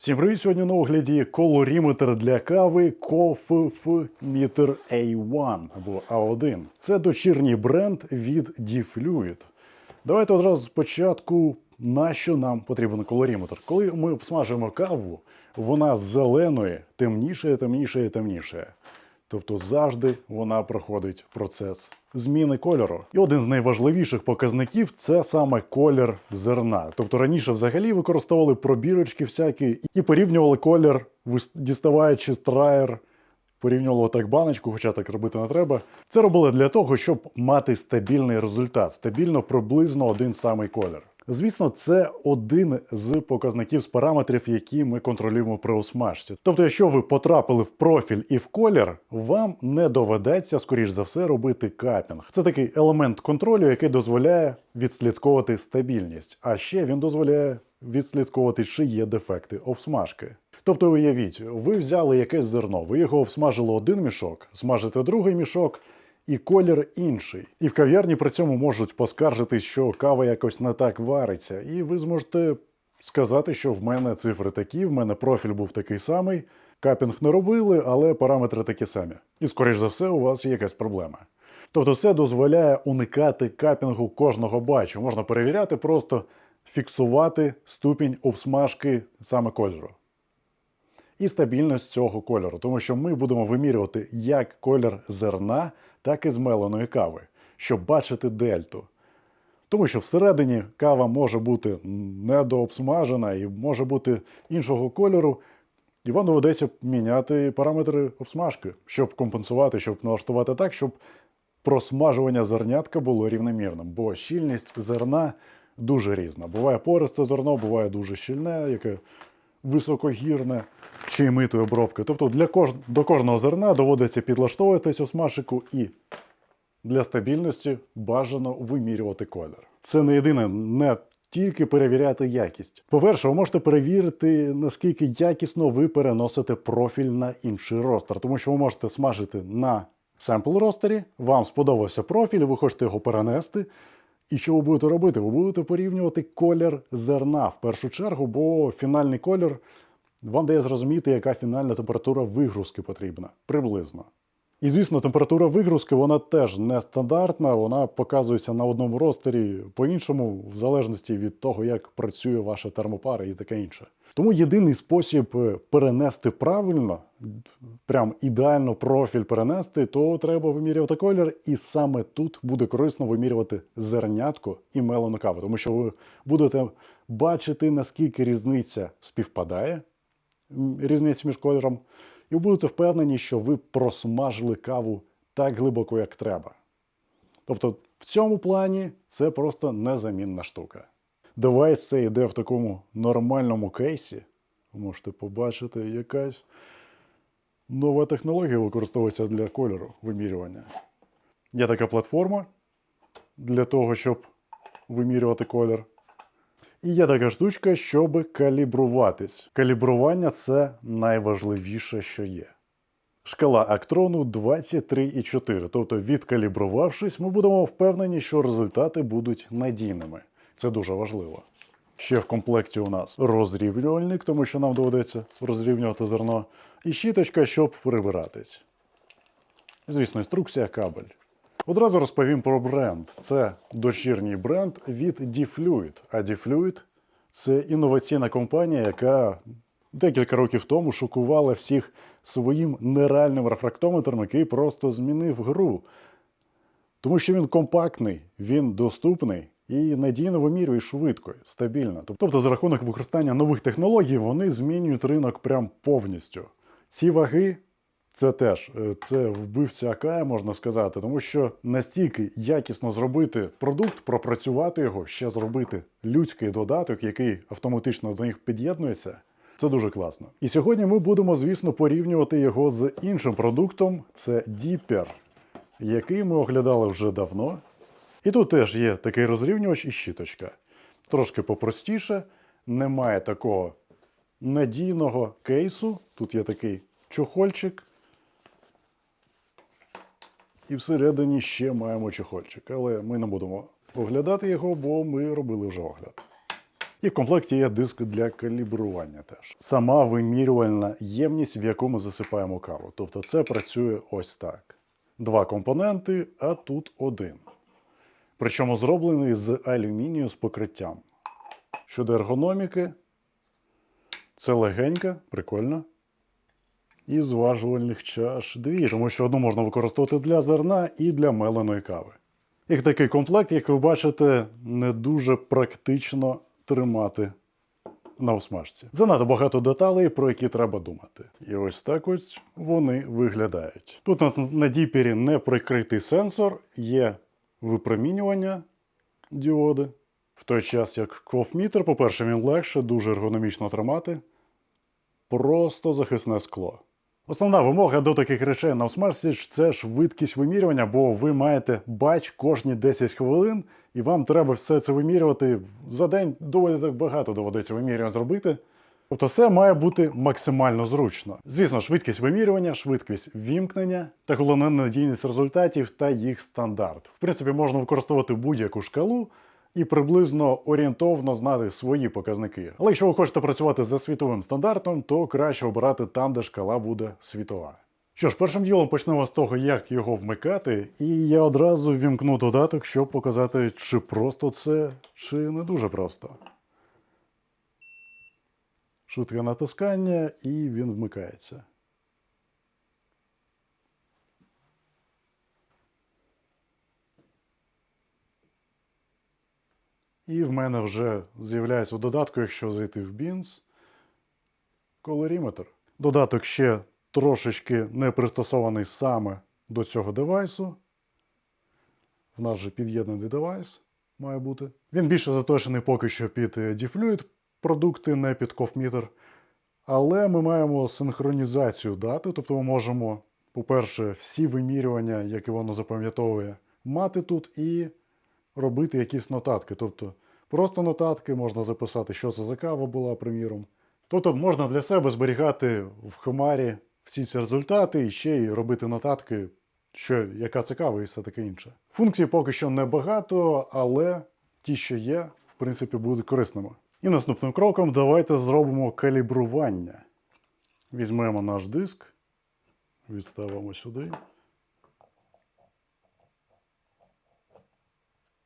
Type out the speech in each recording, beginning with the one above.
Всім привіт! Сьогодні на огляді колоріметр для кави Meter A1 або A1. Це дочірній бренд від Diffluid. Давайте одразу спочатку, на що нам потрібен колоріметр. Коли ми обсмажуємо каву, вона зеленої темніше, темніше, темніше. Тобто завжди вона проходить процес зміни кольору. І один з найважливіших показників це саме колір зерна. Тобто раніше взагалі використовували пробірочки всякі і порівнювали колір, діставаючи страєр, порівнювали так баночку, хоча так робити не треба. Це робили для того, щоб мати стабільний результат, стабільно приблизно один самий колір. Звісно, це один з показників з параметрів, які ми контролюємо при осмажці. Тобто, якщо ви потрапили в профіль і в колір, вам не доведеться, скоріш за все, робити капінг. Це такий елемент контролю, який дозволяє відслідковувати стабільність, а ще він дозволяє відслідковувати, чи є дефекти обсмажки. Тобто, уявіть, ви взяли якесь зерно, ви його обсмажили один мішок, смажите другий мішок, і колір інший. І в кав'ярні при цьому можуть поскаржити, що кава якось не так вариться, і ви зможете сказати, що в мене цифри такі, в мене профіль був такий самий, капінг не робили, але параметри такі самі. І, скоріш за все, у вас є якась проблема. Тобто це дозволяє уникати капінгу кожного бачу. Можна перевіряти, просто фіксувати ступінь обсмажки саме кольору і стабільність цього кольору, тому що ми будемо вимірювати як колір зерна, так і змеленої кави, щоб бачити дельту. Тому що всередині кава може бути недообсмажена і може бути іншого кольору, і вам доведеться міняти параметри обсмажки, щоб компенсувати, щоб налаштувати так, щоб просмажування зернятка було рівномірним, бо щільність зерна дуже різна. Буває пористе зерно, буває дуже щільне, яке високогірне чи й митою обробки. Тобто для кож... до кожного зерна доводиться підлаштовуватись у смажику і для стабільності бажано вимірювати колір. Це не єдине, не тільки перевіряти якість. По-перше, ви можете перевірити, наскільки якісно ви переносите профіль на інший ростер, тому що ви можете смажити на семпл ростері, вам сподобався профіль, ви хочете його перенести. І що ви будете робити? Ви будете порівнювати колір зерна в першу чергу, бо фінальний колір вам дає зрозуміти, яка фінальна температура вигрузки потрібна приблизно. І звісно, температура вигрузки вона теж не стандартна, вона показується на одному ростері по-іншому, в залежності від того, як працює ваша термопара і таке інше. Тому єдиний спосіб е, перенести правильно, прям ідеально профіль перенести, то треба вимірювати колір, і саме тут буде корисно вимірювати зернятко і мелену каву, тому що ви будете бачити, наскільки різниця співпадає, різниця між кольором, і будете впевнені, що ви просмажили каву так глибоко, як треба. Тобто, в цьому плані це просто незамінна штука. Девайс це йде в такому нормальному кейсі. Можете побачити, якась нова технологія використовується для кольору вимірювання. Є така платформа для того, щоб вимірювати колір. І є така штучка, щоб калібруватись. Калібрування це найважливіше, що є. Шкала Актрону 23,4. Тобто, відкалібрувавшись, ми будемо впевнені, що результати будуть надійними. Це дуже важливо. Ще в комплекті у нас розрівнювальник, тому що нам доведеться розрівнювати зерно, і щіточка, щоб прибиратись. Звісно, інструкція кабель. Одразу розповім про бренд. Це дочірній бренд від Diffluid. А Diffluid – це інноваційна компанія, яка декілька років тому шокувала всіх своїм нереальним рефрактометром, який просто змінив гру. Тому що він компактний, він доступний і надійно вимірює швидко, стабільно. Тобто, за рахунок використання нових технологій, вони змінюють ринок прям повністю. Ці ваги це теж е, це вбивця АК, можна сказати, тому що настільки якісно зробити продукт, пропрацювати його, ще зробити людський додаток, який автоматично до них під'єднується. Це дуже класно. І сьогодні ми будемо, звісно, порівнювати його з іншим продуктом. Це Dipper, який ми оглядали вже давно. І тут теж є такий розрівнювач і щіточка. Трошки попростіше, немає такого надійного кейсу. Тут є такий чохольчик. І всередині ще маємо чохольчик. Але ми не будемо оглядати його, бо ми робили вже огляд. І в комплекті є диск для калібрування теж. Сама вимірювальна ємність, в яку ми засипаємо каву. Тобто це працює ось так. Два компоненти, а тут один. Причому зроблений з алюмінію з покриттям. Щодо ергономіки, це легенька, прикольно. І зважувальних чаш дві, тому що одну можна використовувати для зерна і для меленої кави. Як такий комплект, як ви бачите, не дуже практично тримати на усмажці. Занадто багато деталей, про які треба думати. І ось так ось вони виглядають. Тут на діпері не прикритий сенсор, є випромінювання діоди. В той час, як кофмітер, по-перше, він легше, дуже ергономічно тримати. Просто захисне скло. Основна вимога до таких речей на ж це швидкість вимірювання, бо ви маєте бач кожні 10 хвилин, і вам треба все це вимірювати за день. Доволі так багато доведеться вимірювання зробити. Тобто все має бути максимально зручно. Звісно, швидкість вимірювання, швидкість вімкнення та головне надійність результатів та їх стандарт. В принципі, можна використовувати будь-яку шкалу і приблизно орієнтовно знати свої показники. Але якщо ви хочете працювати за світовим стандартом, то краще обирати там, де шкала буде світова. Що ж, першим ділом почнемо з того, як його вмикати, і я одразу вімкну додаток, щоб показати, чи просто це, чи не дуже просто. Швидке натискання, і він вмикається. І в мене вже з'являється у додатку, якщо зайти в Beans, колоріметр. Додаток ще трошечки не пристосований саме до цього девайсу. В нас же під'єднаний девайс має бути. Він більше заточений поки що під е, Diffluid продукти, не під кофмітер. Але ми маємо синхронізацію дати, тобто ми можемо, по-перше, всі вимірювання, які воно запам'ятовує, мати тут і робити якісь нотатки. Тобто просто нотатки можна записати, що це за кава була, приміром. Тобто можна для себе зберігати в хмарі всі ці результати і ще й робити нотатки, що яка це кава і все таке інше. Функцій поки що небагато, але ті, що є, в принципі, будуть корисними. І наступним кроком давайте зробимо калібрування. Візьмемо наш диск, відставимо сюди.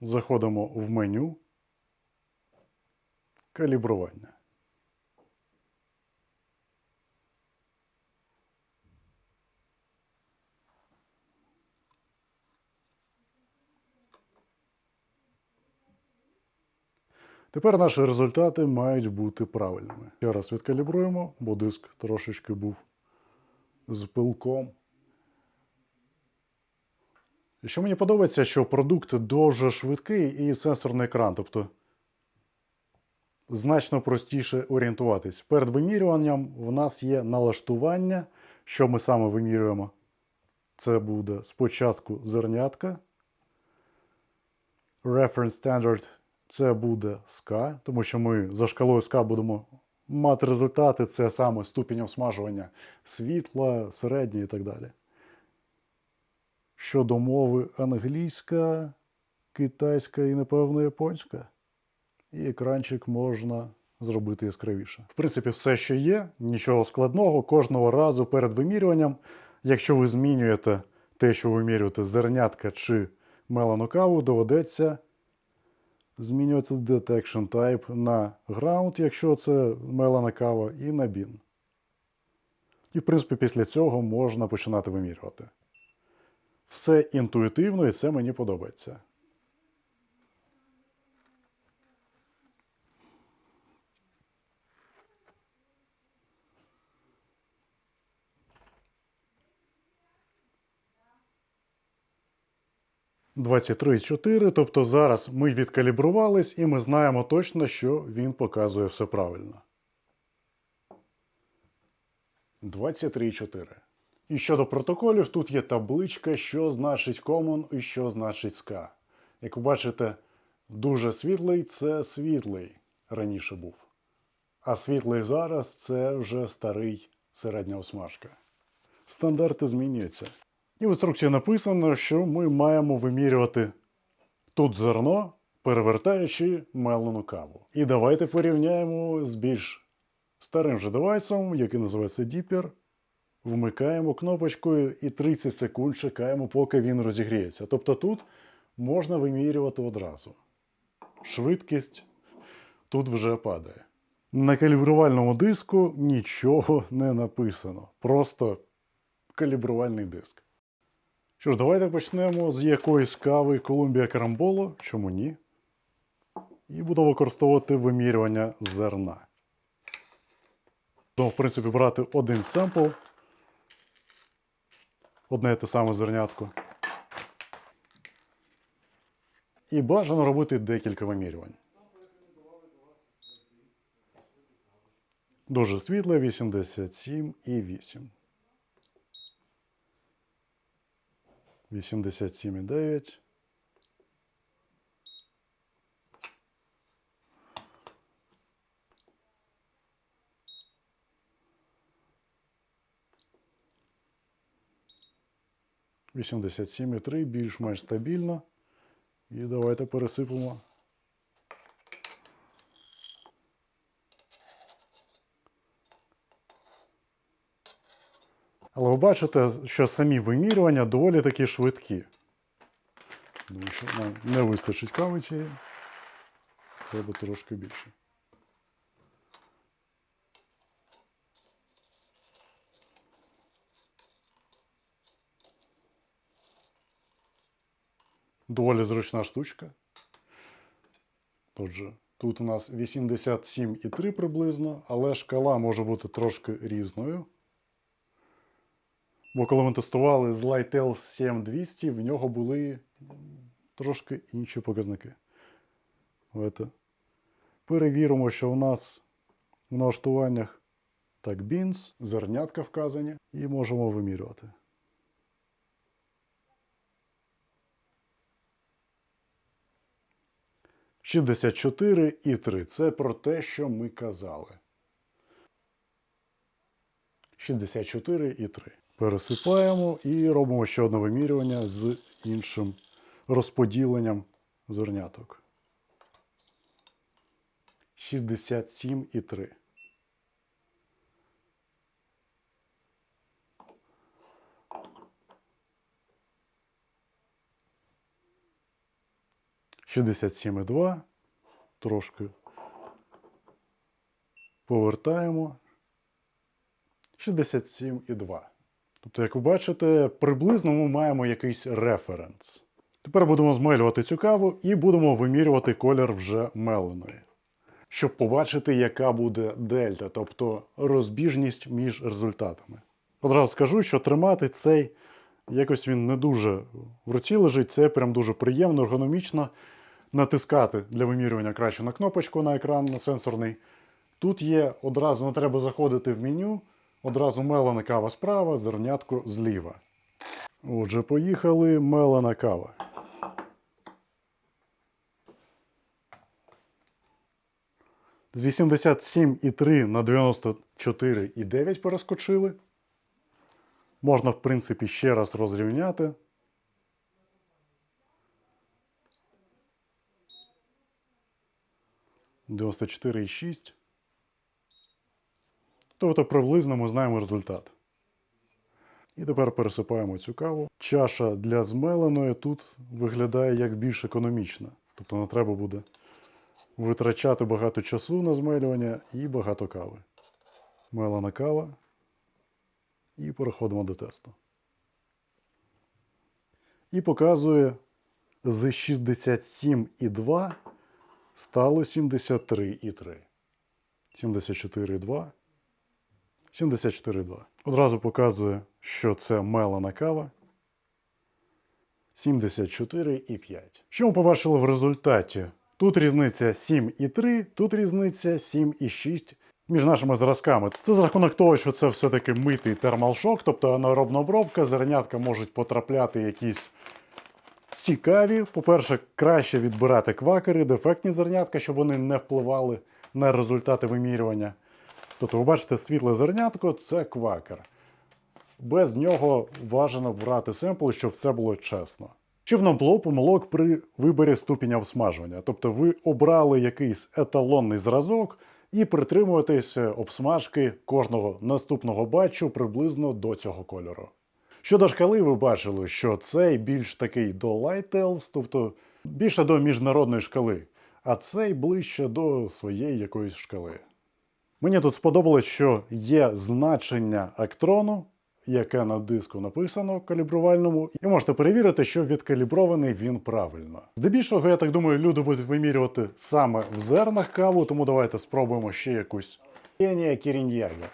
Заходимо в меню. Калібрування. Тепер наші результати мають бути правильними. Ще раз відкалібруємо, бо диск трошечки був з пилком. І Що мені подобається, що продукт дуже швидкий і сенсорний екран, тобто значно простіше орієнтуватись. Перед вимірюванням в нас є налаштування, що ми саме вимірюємо. Це буде спочатку зернятка. Reference Standard це буде СК, тому що ми за шкалою СК будемо мати результати, це саме ступінь смажування світла, середнє і так далі. Щодо мови англійська, китайська і, напевно, японська. І екранчик можна зробити яскравіше. В принципі, все, що є, нічого складного. Кожного разу перед вимірюванням, якщо ви змінюєте те, що ви вимірюєте зернятка чи мелену каву, доведеться змінювати Detection Type на Ground, якщо це мелана кава, і на BIN. І, в принципі, після цього можна починати вимірювати. Все інтуїтивно, і це мені подобається. Двадцять три чотири. Тобто зараз ми відкалібрувались і ми знаємо точно, що він показує все правильно. 23,4. І щодо протоколів, тут є табличка, що значить Common і що значить SCA. Як ви бачите, дуже світлий це світлий раніше був. А світлий зараз це вже старий середня осмажка. Стандарти змінюються. І в інструкції написано, що ми маємо вимірювати тут зерно, перевертаючи мелену каву. І давайте порівняємо з більш старим же девайсом, який називається Dipper. Вмикаємо кнопочкою і 30 секунд чекаємо, поки він розігріється. Тобто тут можна вимірювати одразу. Швидкість тут вже падає. На калібрувальному диску нічого не написано. Просто калібрувальний диск. Що ж, давайте почнемо з якоїсь кави Columbia Carambollo, чому ні? І буду використовувати вимірювання зерна. Тому, в принципі, брати один семпл, одне те саме зернятко. І бажано робити декілька вимірювань. Дуже світле 87 і 8. 87,9. Вісімдесят сім і три, більш-менш стабільно. І давайте пересипемо. Але ви бачите, що самі вимірювання доволі таки швидкі. Тому що нам не вистачить кави цієї. Треба трошки більше. Доволі зручна штучка. Отже, тут у нас 87,3 приблизно, але шкала може бути трошки різною. Бо коли ми тестували з Lightel 7200, в нього були трошки інші показники. Давайте перевіримо, що у нас в налаштуваннях так, beans, зернятка вказані, і можемо вимірювати. І 3. Це про те, що ми казали. 64 і 3. Пересипаємо і робимо ще одне вимірювання з іншим розподіленням зерняток. 67 і 3. Шістдесят сім і два. Трошки повертаємо. 67,2. Тобто, як ви бачите, приблизно ми маємо якийсь референс. Тепер будемо змелювати цю каву і будемо вимірювати колір вже меленої. Щоб побачити, яка буде дельта, тобто розбіжність між результатами. Одразу скажу, що тримати цей якось він не дуже в руці лежить, це прям дуже приємно, ергономічно. Натискати для вимірювання краще на кнопочку на екран на сенсорний. Тут є одразу не треба заходити в меню. Одразу мелена кава справа, зернятко зліва. Отже, поїхали мелена кава. З 87,3 на 94,9 перескочили. Можна, в принципі, ще раз розрівняти. Дев'яносто. Тобто приблизно ми знаємо результат. І тепер пересипаємо цю каву. Чаша для змеленої тут виглядає як більш економічна. Тобто не треба буде витрачати багато часу на змелювання і багато кави. Мелена кава. І переходимо до тесту. І показує з 67,2 стало 73,3. 74,2. 74,2. Одразу показує, що це мелена кава. 74,5. Що ми побачили в результаті? Тут різниця 7,3, тут різниця 7,6 між нашими зразками. Це за рахунок того, що це все-таки митий термалшок, тобто анаеробна обробка, зернятка можуть потрапляти якісь цікаві. По-перше, краще відбирати квакери, дефектні зернятка, щоб вони не впливали на результати вимірювання. Тобто, ви бачите, світле зернятко це квакер. Без нього бажано брати семпл, щоб все було чесно. Щоб не було помилок при виборі ступеня всмажування. Тобто ви обрали якийсь еталонний зразок і притримуєтесь обсмажки кожного наступного батчу приблизно до цього кольору. Щодо шкали, ви бачили, що цей більш такий до Light тобто більше до міжнародної шкали, а цей ближче до своєї якоїсь шкали. Мені тут сподобалось, що є значення актрону, яке на диску написано калібрувальному, і можете перевірити, що відкалібрований він правильно. Здебільшого, я так думаю, люди будуть вимірювати саме в зернах каву, тому давайте спробуємо ще якусь Кенія Кіріньяга.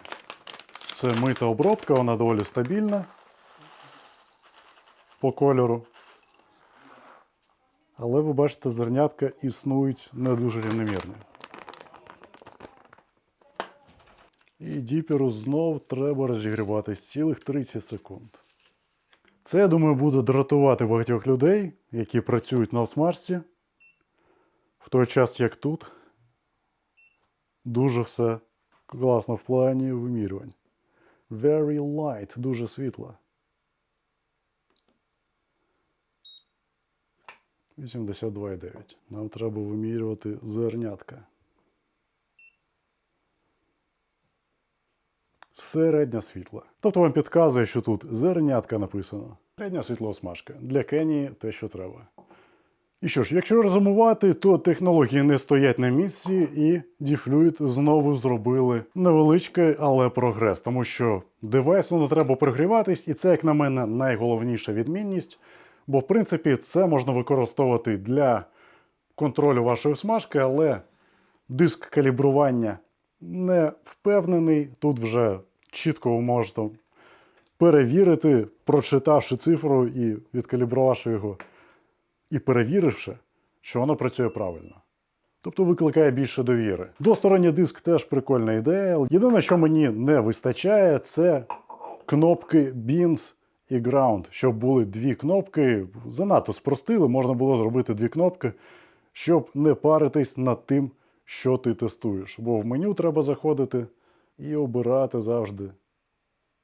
Це мита обробка, вона доволі стабільна по кольору. Але ви бачите, зернятка існують не дуже рівномірно. І діперу знов треба розігріватись цілих 30 секунд. Це, я думаю, буде дратувати багатьох людей, які працюють на осмажці. В той час, як тут, дуже все класно в плані вимірювань. Very light, дуже світло. 82,9. Нам треба вимірювати зернятка. Середня світла. Тобто вам підказує, що тут зернятка написано. Середня світлоосмажка. Для Кенії те, що треба. І що ж, якщо резумувати, то технології не стоять на місці, і Diffluid знову зробили невеличкий, але прогрес, тому що девайсу не треба прогріватись, і це, як на мене, найголовніша відмінність. Бо, в принципі, це можна використовувати для контролю вашої смажки, але диск калібрування не впевнений. Тут вже чітко можете перевірити, прочитавши цифру і відкалібрувавши його, і перевіривши, що воно працює правильно. Тобто викликає більше довіри. Двосторонній диск теж прикольна ідея. Єдине, що мені не вистачає, це кнопки Beans і Ground. Щоб були дві кнопки, занадто спростили, можна було зробити дві кнопки, щоб не паритись над тим, що ти тестуєш. Бо в меню треба заходити і обирати завжди.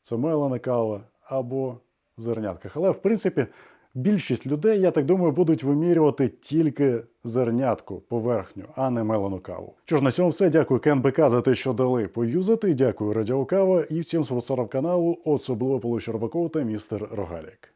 Це мелана кава або зернятках. Але, в принципі, більшість людей, я так думаю, будуть вимірювати тільки зернятку поверхню, а не мелену каву. Що ж, на цьому все. Дякую КНБК за те, що дали поюзати. Дякую Радіокава і всім спонсорам каналу, особливо Полу Щербакову та містер Рогалік.